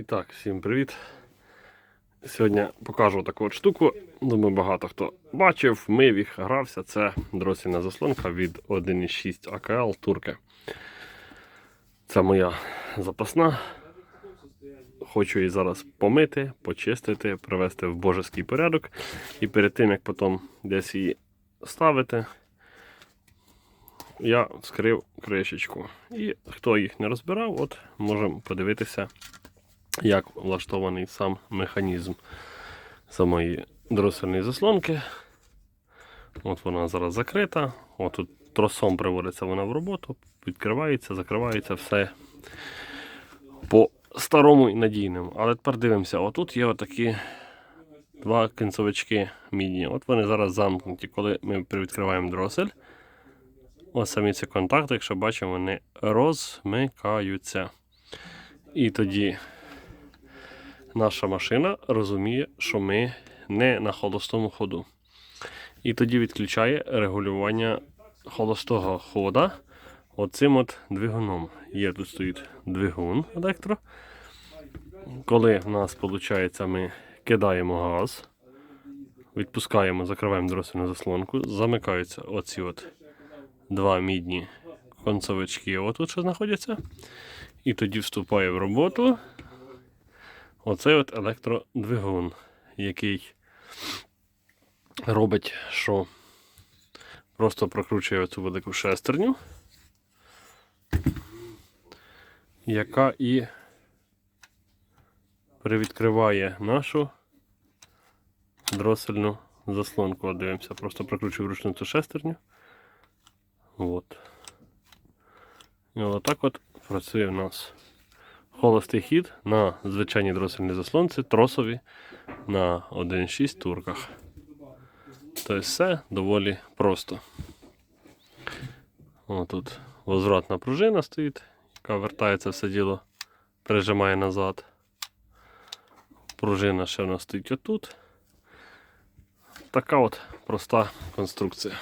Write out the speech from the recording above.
І так, всім привіт. Сьогодні покажу таку от штуку. Думаю, багато хто бачив, мив їх, грався. Це дросільна заслонка від 1.6 АКЛ Турки. Це моя запасна. Хочу її зараз помити, почистити, привести в божеський порядок. І перед тим, як потім десь її ставити, я скрив кришечку. І хто їх не розбирав, от можемо подивитися, як влаштований сам механізм самої дросельної заслонки. От вона зараз закрита. От тут тросом приводиться вона в роботу, відкривається, закривається все по старому і надійному. Але тепер дивимося, отут є отакі два кінцовички мідні. От вони зараз замкнуті, коли ми привідкриваємо дросель. Ось самі ці контакти, якщо бачимо, вони розмикаються. І тоді наша машина розуміє, що ми не на холостому ходу. І тоді відключає регулювання холостого хода оцим от двигуном. Є тут стоїть двигун електро. Коли в нас виходить, ми кидаємо газ, відпускаємо, закриваємо дросельну заслонку, замикаються оці от два мідні концовички, отут що знаходяться. І тоді вступає в роботу оцей от електродвигун, який робить, що просто прокручує оцю велику шестерню, яка і привідкриває нашу дросельну заслонку. Дивимося, просто прокручую вручну цю шестерню. От. І отак от працює в нас холостий хід на звичайній дросельній заслонці, тросові на 1.6 турках. Тобто все доволі просто. О, тут возвратна пружина стоїть, яка вертається все діло, прижимає назад. Пружина ще в нас стоїть отут. Така от проста конструкція.